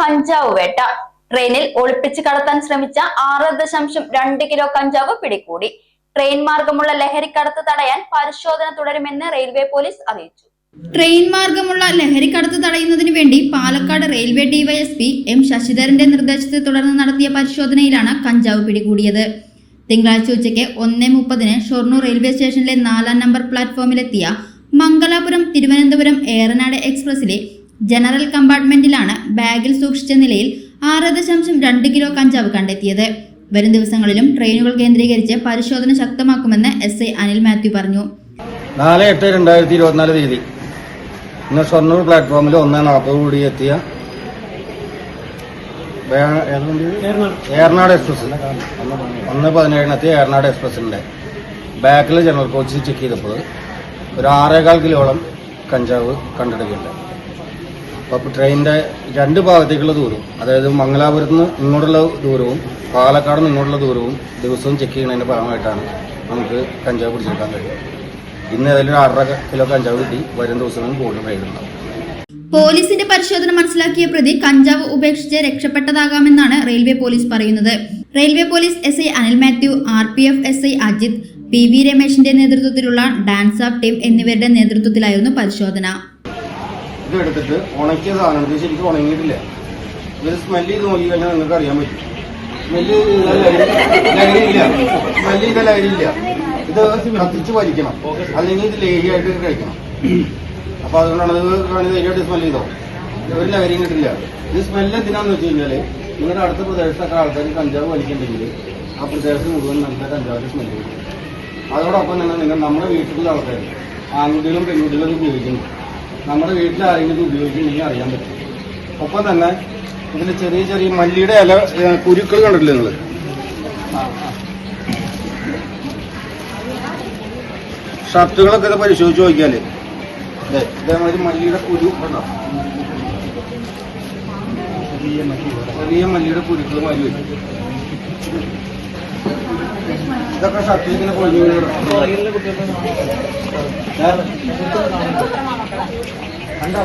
കഞ്ചാവ് വേട്ട. ട്രെയിനിൽ ഒളിപ്പിച്ച് കടത്താൻ ശ്രമിച്ച ആറ് ദശാംശം രണ്ട് കിലോ കഞ്ചാവ് പിടികൂടി. ട്രെയിൻ മാർഗമുള്ള ലഹരിക്കടത്ത് തടയാൻ പരിശോധന തുടരുമെന്ന് റെയിൽവേ പോലീസ് അറിയിച്ചു. ട്രെയിൻ മാർഗമുള്ള ലഹരിക്കടത്ത് തടയുന്നതിനു വേണ്ടി പാലക്കാട് റെയിൽവേ ഡിവൈഎസ്പി എം ശശിധരന്റെ നിർദ്ദേശത്തെ തുടർന്ന് നടത്തിയ പരിശോധനയിലാണ് കഞ്ചാവ് പിടികൂടിയത്. തിങ്കളാഴ്ച ഉച്ചയ്ക്ക് ഒന്നേ മുപ്പതിന് ഷൊർണൂർ റെയിൽവേ സ്റ്റേഷനിലെ നാലാം നമ്പർ പ്ലാറ്റ്ഫോമിലെത്തിയ മംഗലാപുരം തിരുവനന്തപുരം ഏറനാട് എക്സ്പ്രസിലെ ജനറൽ കമ്പാർട്ട്മെന്റിലാണ് ബാഗിൽ സൂക്ഷിച്ച നിലയിൽ ആറ് ദശാംശം രണ്ട് കിലോ കഞ്ചാവ് കണ്ടെത്തിയത്. വരും ദിവസങ്ങളിലും ട്രെയിനുകൾ കേന്ദ്രീകരിച്ച് പരിശോധന ശക്തമാക്കുമെന്ന് എസ് ഐ അനിൽ മാത്യു പറഞ്ഞു. നാല് എട്ട് രണ്ടായിരത്തി ഇരുപത്തിനാല് തീയതി. ഇന്ന് ഷൊർണൂർ പ്ലാറ്റ്ഫോമിൽ ഒന്ന് നാൽപ്പത് കൂടി എത്തിയ? ഏറനാട് എക്സ്പ്രസ്. ഒന്ന് പതിനേഴിന് എത്തിയ ഏറനാട് എക്സ്പ്രസിന്റെ ബാക്കിൽ ജനറൽ കോച്ചിൽ ചെക്ക് ചെയ്തപ്പോൾ ഒരു ആറേകാൽ കിലോളം കഞ്ചാവ് കണ്ടെടുക്കുന്നുണ്ട് അപ്പോൾ ട്രെയിനിന്റെ രണ്ട് ഭാഗത്തേക്കുള്ള ദൂരവും അതായത് മംഗലാപുരത്ത് നിന്ന് ഇങ്ങോട്ടുള്ള ദൂരവും പാലക്കാട് നിന്ന് ഇങ്ങോട്ടുള്ള ദൂരവും ദിവസവും ചെക്ക് ചെയ്യുന്നതിന്റെ ഭാഗമായിട്ടാണ് നമുക്ക് കഞ്ചാവ് പിടിച്ചെടുക്കാൻ കഴിയുക. ഇന്ന് ഏതായാലും ആറര കിലോ കഞ്ചാവ് കിട്ടി വരും ദിവസങ്ങളിൽ കൂടുതൽ കഴിയുന്നുണ്ടാവും പോലീസിന്റെ പരിശോധന മനസ്സിലാക്കിയ പ്രതി കഞ്ചാവ് ഉപേക്ഷിച്ച് രക്ഷപ്പെട്ടതാകാമെന്നാണ് റെയിൽവേ പോലീസ് പറയുന്നത്. Railway police S I Anil Mathew R P F S I Ajith P V രമേശിന്റെ നേതൃത്വത്തിലുള്ള ഡാൻസ് ഓഫ് ടീം എന്നിവരുടെ നേതൃത്വത്തിലായിരുന്നു പരിശോധന. ഇത് എടുത്തിട്ട് ഉണക്കിയ സാധനം ശരിക്കും ഉണങ്ങിയിട്ടില്ല. ഇത് സ്മെല്ല് ചെയ്ത് നോക്കി കഴിഞ്ഞാൽ നിങ്ങൾക്ക് അറിയാൻ പറ്റും. സ്മെല്ല് ലഹരിയില്ല സ്മെല്ല് ചെയ്ത ലഹരിയില്ല ഇത് കത്തിച്ച് വലിക്കണം. അല്ലെങ്കിൽ ഇത് ലേഹിയായിട്ട് കഴിക്കണം. അപ്പൊ അതുകൊണ്ടാണ് ഇത് ധൈര്യമായിട്ട് സ്മെല്ല് ചെയ്തോ. ഒരു ലഹരിയും കിട്ടില്ല ഇത് സ്മെല്ല് എന്തിനാന്ന് വെച്ച് കഴിഞ്ഞാൽ നിങ്ങളുടെ അടുത്ത പ്രദേശത്തൊക്കെ ആൾക്കാർ കഞ്ചാവ് വലിക്കുന്നുണ്ടെങ്കിൽ ആ പ്രദേശത്ത് മുഴുവൻ നല്ല കഞ്ചാവിന്റെ സ്മെല്ല് കിട്ടും അതോടൊപ്പം തന്നെ നിങ്ങൾ നമ്മുടെ വീട്ടിലുള്ള ആൾക്കാർ ആൺകുട്ടികളും പെൺകുട്ടികളും ഉപയോഗിക്കുന്നു. നമ്മുടെ വീട്ടിൽ ആരെങ്കിലും ഉപയോഗിക്കുന്നുണ്ടെങ്കിൽ അറിയാൻ പറ്റും. ഒപ്പം തന്നെ ഇതിൽ ചെറിയ ചെറിയ മല്ലിയുടെ ഇല കുരുക്കൾ കണ്ടിട്ടില്ലേ നിങ്ങൾ ഷർട്ടുകളൊക്കെ ഇത് പരിശോധിച്ച് നോക്കിയാൽ. ദേ, ഇതേമാതിരി മല്ലിയുടെ കുരു ചെറിയ മല്ലിയുടെ കുരുക്കൾ മാറി വരും. ഇതൊക്കെ ഇങ്ങനെ പൊളിഞ്ഞു? കണ്ടോ?